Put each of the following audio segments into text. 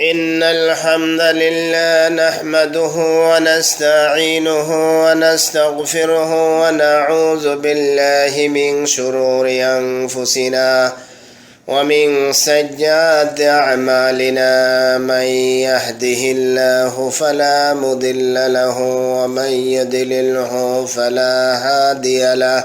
إن الحمد لله نحمده ونستعينه ونستغفره ونعوذ بالله من شرور أنفسنا ومن سيئات أعمالنا. من يهده الله فلا مضل له ومن يضلله فلا هادي له.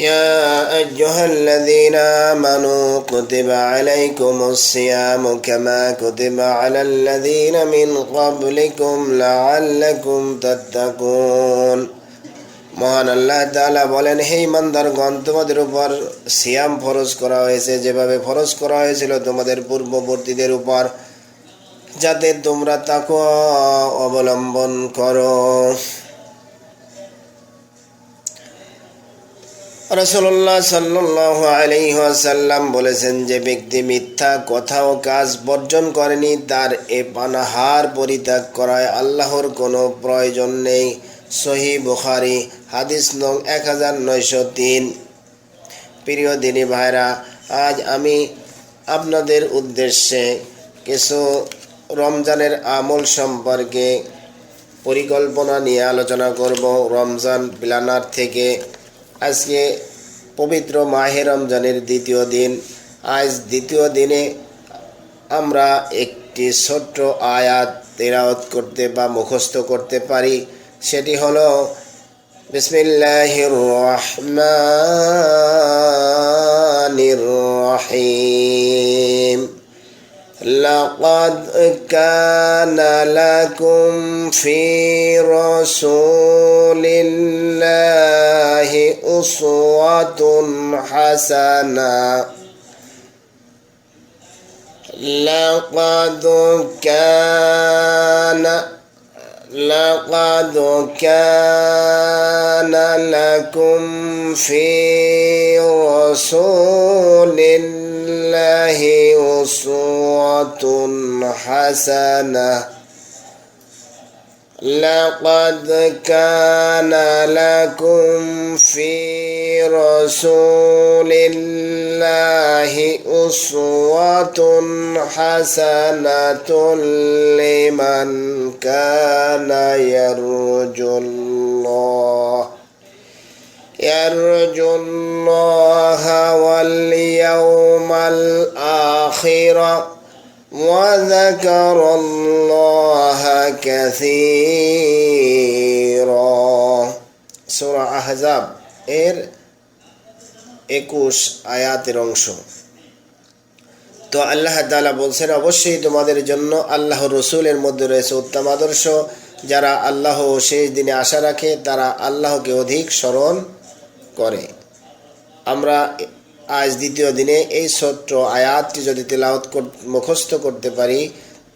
يا أيها الذين آمنوا كتب عليكم الصيام كما كتب على الذين من قبلكم لعلكم تتقون মহান আল্লাহ তাআলা বলেন হে ইমানদারগণ তোমাদের উপর সিয়াম ফরজ করা হয়েছে যেভাবে ফরজ করা হয়েছিল তোমাদের পূর্ববর্তীদের উপর যাতে তোমরা তাকে অবলম্বন করো রসল্লাহ সাল্লাহ আলহাসাল্লাম বলেছেন যে ব্যক্তি মিথ্যা কথা ও কাজ বর্জন করেনি, তার এ পানাহার পরিত্যাগ করায় আল্লাহর কোনো প্রয়োজন নেই। সহি বুখারি, হাদিস নং এক হাজার নয়শো তিন। প্রিয় দিনী ভাইরা, আজ আমি আপনাদের উদ্দেশ্যে কিছু রমজানের আমল সম্পর্কে পরিকল্পনা নিয়ে আলোচনা করব। রমজান প্ল্যানার থেকে আজকে পবিত্র মাহে রমজানের দ্বিতীয় দিন। আজ দ্বিতীয় দিনে আমরা একটি ছোট্ট আয়াত তেরাওত করতে বা মুখস্থ করতে পারি। সেটি হলো, বিসমিল্লাহির রহমানির রহিম। لقد كان لكم في رسول الله أسوة حسنة. لقد كان لقد كان لكم في رسول الله أسوة حسنة. لقد كان لكم في رسول الله أسوة حسنة لمن كان يرجو الله. يرجو الله واليوم الآخر وذكر الله كثيرا سورة أحزاب এর একুশ আয়াতের অংশ তো আল্লাহ তালা বলছেন অবশ্যই তোমাদের জন্য আল্লাহ রসুলের মধ্যে রয়েছে উত্তম আদর্শ যারা আল্লাহ শেষ দিনে আশা রাখে তারা আল্লাহকে অধিক স্মরণ করে আমরা আজ দ্বিতীয় দিনে এই ছোট্ট আয়াতটি যদি তেলাওত মুখস্থ করতে পারি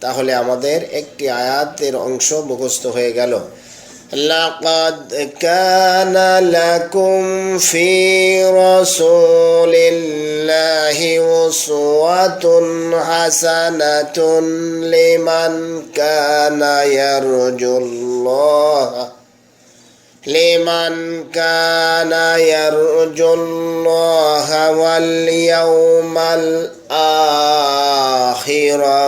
তাহলে আমাদের একটি আয়াতের অংশ মুখস্থ হয়ে গেল لقد كان لكم في رسول الله أسوة حسنة لمن كان يرجو الله لمن كان يرجو الله واليوم الآخر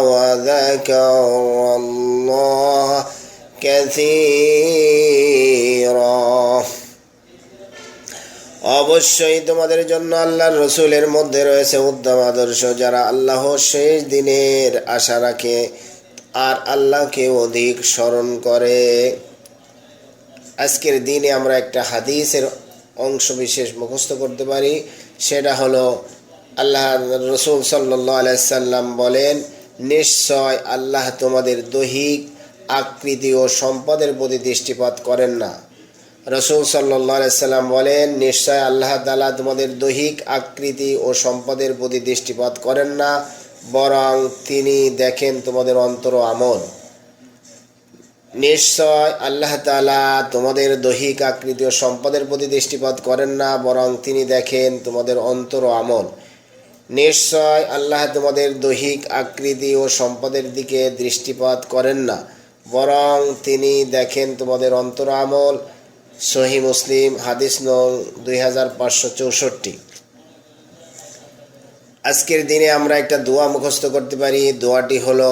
وذكر الله كثيرا অবশ্যই তোমাদের জন্য আল্লাহর রসুলের মধ্যে রয়েছে উত্তম আদর্শ যারা আল্লাহ শেষ দিনের আশা রাখে আর আল্লাহকে অধিক স্মরণ করে আজকের দিনে আমরা একটা হাদিসের অংশ বিশেষ মুখস্থ করতে পারি। সেটা হলো, আল্লাহ রসুল সাল্লাহ আলাইসাল্লাম বলেন, নিশ্চয় আল্লাহ তোমাদের দৈহিক আকৃতি ও সম্পদের প্রতি দৃষ্টিপাত করেন না। রসুল সাল্লাহ সাল্লাম বলেন, নিশ্চয় আল্লাহ তালা তোমাদের দৈহিক আকৃতি ও সম্পদের প্রতি দৃষ্টিপাত করেন না, বরং তিনি দেখেন তোমাদের অন্তর আমল। নিশ্চয় আল্লাহ তালা তোমাদের দৈহিক আকৃতি ও সম্পদের প্রতি দৃষ্টিপাত করেন না, বরং তিনি দেখেন তোমাদের অন্তর ও আমল। নিশ্চয় আল্লাহ তোমাদের দৈহিক আকৃতি ও সম্পদের দিকে দৃষ্টিপাত করেন না, বরং তিনি দেখেন তোমাদের অন্তর আমল। সহি মুসলিম, হাদিস নং দুই হাজার পাঁচশো চৌষট্টি। আজকের দিনে আমরা একটা দোয়া মুখস্থ করতে পারি। দোয়াটি হলো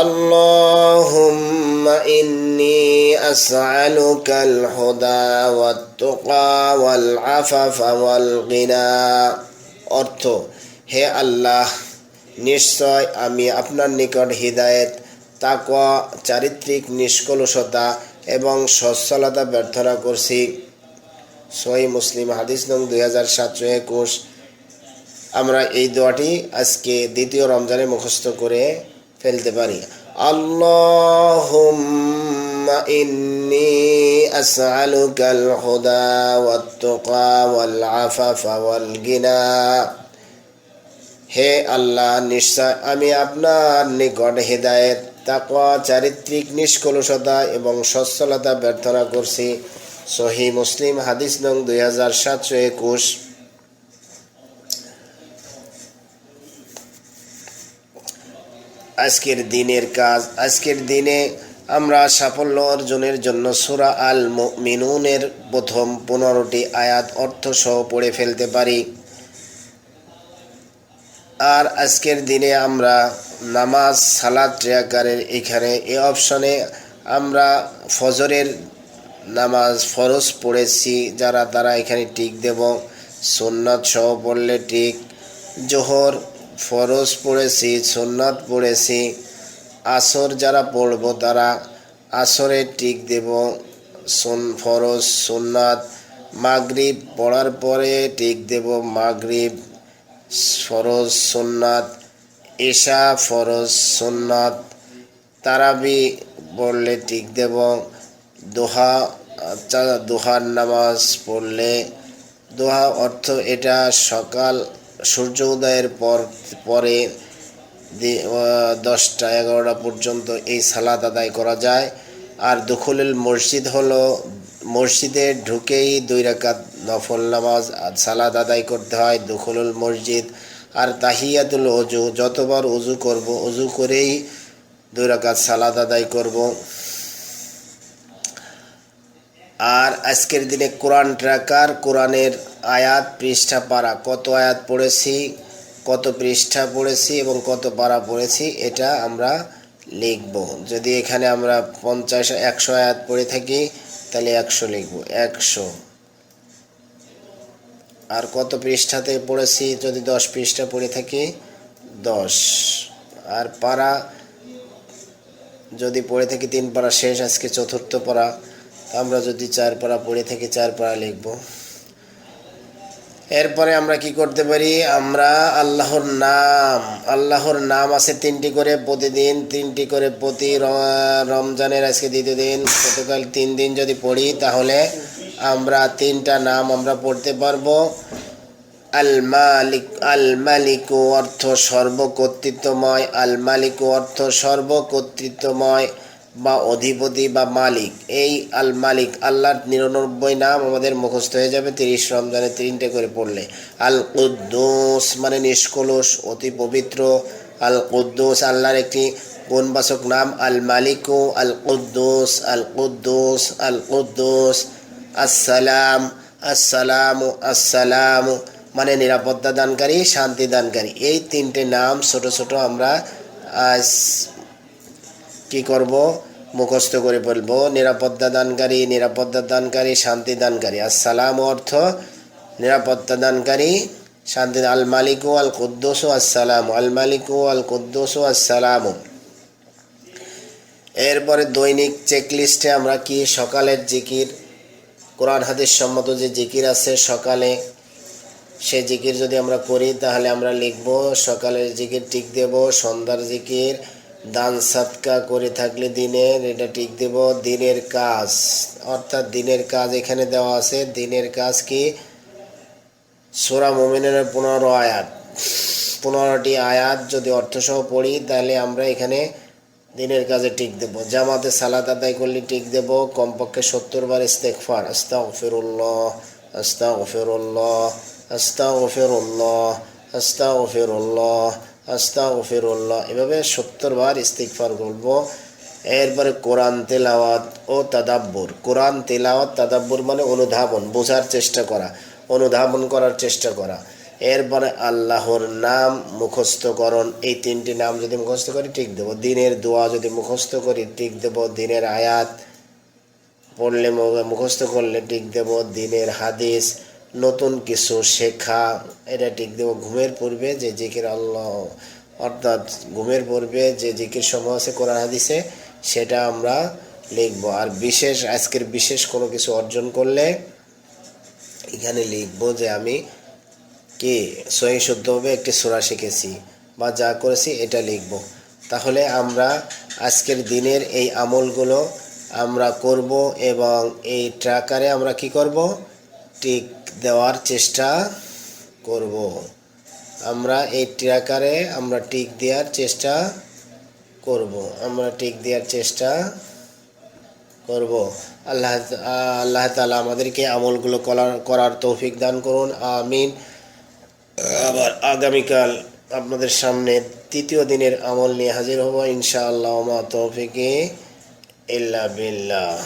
اللهم إني أسألك الهدى والتقى والعفاف والغنى অর্থ হে আল্লাহ নিশ্চয় আমি আপনার নিকট হৃদায়ত তাকওয়া চারিত্রিক নিষ্কলুষতা এবং সচ্ছলতা প্রার্থনা করছি সহি মুসলিম হাদিস নং দুই হাজার সাতশো একুশ আমরা এই দোয়াটি আজকে দ্বিতীয় রমজানে মুখস্থ করে ফেলতে পারি। আল্লাহুম্মা ইন্নি আসআলুকাল হুদা ওয়াত তুকা ওয়াল গিনা। হে আল্লাহ, নিশ্চয় আমি আপনার নিকট হেদায়েত, তাকওয়া, চারিত্রিক নিষ্কলুষতা এবং সচ্ছলতা প্রার্থনা করছি। সহি মুসলিম হাদিস নং দুই হাজার সাতশো একুশ। আজকের দিনের কাজ। আজকের দিনে আমরা সাফল্য অর্জনের জন্য সুরা আল মিনুনের প্রথম পনেরোটি আয়াত অর্থ সহ পড়ে ফেলতে পারি। আর আজকের দিনে আমরা নামাজ সালাদ ট্রেকারের এখানে এ অপশনে আমরা ফজরের নামাজ ফরজ পড়েছি, যারা, তারা এখানে টিক দেব। সোননাথ সহ পড়লে টিক। জোহর ফরজ পড়েছি সোননাথ পড়েছি আসর যারা পড়ব তারা আসরে টিক দেব। সোন, ফরজ সোননাথ মাগরিব পড়ার পরে টিক দেব। মাগরিব, ফরজ সোননাথ এশা ফরজ সোননাথ তারাবি পড়লে টিক দেব। দোহা দোহার নামাজ পড়লে, দোহা অর্থ এটা সকাল সূর্য উদয়ের পর, পরে দশটা এগারোটা পর্যন্ত এই সালাদ আদায় করা যায়। আর দখলুল মসজিদ হলো মসজিদে ঢুকেই দুই রাকাত নফল নামাজ সালাদ আদায় করতে হয় দখলুল মসজিদ আর তাহিয়াতুল অজু যতবার অজু করব অজু করেই দুই রাকাত সালাদ আদায় করব। আর আজকের দিনে কোরআন ট্রাকার কোরআনের আয়াত পৃষ্ঠা পারা কত আয়াত পড়েছি, কত পৃষ্ঠা পড়েছি এবং কত পারা পড়েছি, এটা আমরা লিখব। যদি এখানে আমরা পঞ্চাশ, একশো আয়াত পড়ে থাকি, তাহলে একশো লিখব। একশো। আর কত পৃষ্ঠাতে পড়েছি, যদি দশ পৃষ্ঠা পড়ে থাকি, দশ। আর পারা, যদি পড়ে থাকি তিন পারা শেষ, আজকে চতুর্থ পারা আমরা যদি চার পারা পড়ে থাকি, চার পারা লিখব। এরপরে আমরা কি করতে পারি? আমরা আল্লাহর নাম আল্লাহর নাম আছে তিনটি করে প্রতিদিন, তিনটি করে প্রতি রমজানের আজকে দ্বিতীয় দিন। গতকাল তিন দিন যদি পড়ি, তাহলে আমরা তিনটা নাম আমরা পড়তে পারব। আল মালিক আল মালিক অর্থ সর্বকর্তৃত্বময় আল মালিক অর্থ সর্বকর্তৃত্বময়। বা অধিপতি বা মালিক, এই আল মালিক, আল্লাহর নিরানব্বই নাম আমাদের মুখস্থ হয়ে যাবে তিরিশ রমজানে তিনটে করে পড়লে। আল কুদ্দুস মানে নিষ্কলুষ, অতি পবিত্র। আল কুদ্দুস আল্লাহর একটি গুণবাচক নাম, আল মালিকু, আল কুদ্দুস আল কুদ্দুস আল কুদ্দুস। আসসালাম আসসালাম আসসালাম মানে নিরাপত্তা দানকারী, শান্তি দানকারী। এই তিনটে নাম ছোট ছোট আমরা আজ কি করব? মুখস্থ করে বলব, নিরাপত্তা দানকারী নিরাপত্তা দানকারী, শান্তি দানকারী। আসসালাম অর্থ, নিরাপত্তা দানকারী, শান্তি আল মালিকু, আল কুদ্দোস আসসালাম আল মালিকু, আল কুদ্দোস আসসালাম এরপরে দৈনিক চেকলিস্টে আমরা কি? সকালের জিকির। কোরআন, হাদিস সম্মত যে জিকির আছে সকালে, সে জিকির যদি আমরা করি, তাহলে আমরা লিখব, সকালের জিকির টিক দেব, সন্ধ্যার জিকির দান সাতকা করে থাকলে দিনের এটা টিক দেব, দিনের কাজ। অর্থাৎ দিনের কাজ এখানে দেওয়া আছে, দিনের কাজ কি? সোরা মোমিনের পনেরো আয়াত। পনেরোটি আয়াত যদি অর্থসহ পড়ি, তাহলে আমরা এখানে দিনের কাজে টিক দেব। জামাতে সালাত আদায় করলে টিক দেব, কমপক্ষে সত্তর বার ইস্তেকফার আস্তা ওফিরুল্লাহ আস্তা ওফিরুল্লাহ আস্তা ওফিরুল্লাহ আস্তা ওফিরুল্লাহ আস্তা ওফিরুল্লাহ এভাবে সত্তর বার ইস্তেকফার বলব এরপরে কোরআন তেলাওয়াত ও তাদাব্বুর। কোরআন তেলাওয়াত, তাদাব্বুর মানে অনুধাবন, বোঝার চেষ্টা করা, অনুধাবন করার চেষ্টা করা। এরপরে আল্লাহর নাম মুখস্থকরণ এই তিনটি নাম যদি মুখস্থ করি, ঠিক দেবো। দিনের দোয়া যদি মুখস্থ করি, ঠিক দেবো। দিনের আয়াত পড়লে মুখস্থ করলে ঠিক দেবো। দিনের হাদিস নতুন কিছু শেখা, এটা ঠিক দেবো। ঘুমের পূর্বে যে জিকির আল্লাহ, অর্থাৎ ঘুমের পূর্বে যে জিকির সময় আছে কোরআন হাদিসে, সেটা আমরা লিখব। আর বিশেষ, আজকের বিশেষ কোনো কিছু অর্জন করলে এখানে লিখব যে আমি কি? সহি শুদ্ধভাবে একটি সোরা শিখেছি বা যা করেছি এটা লিখব। তাহলে আমরা আজকের দিনের এই আমলগুলো আমরা করব এবং এই ট্র্যাকারে আমরা কি করব? টিক দেওয়ার চেষ্টা করব। আমরা এই ট্র্যাকারে আমরা টিক দেওয়ার চেষ্টা করব। আমরা টিক দেওয়ার চেষ্টা করব। আল্লাহ আল্লাহ তালা আমাদেরকে আমলগুলো করার করার তৌফিক দান করুন। আমিন। আবার আগামীকাল আপনাদের সামনে তৃতীয় দিনের আমল নিয়ে হাজির হব ইনশাআল্লাহ। মা তৌফিকে ইল্লা বিল্লাহ।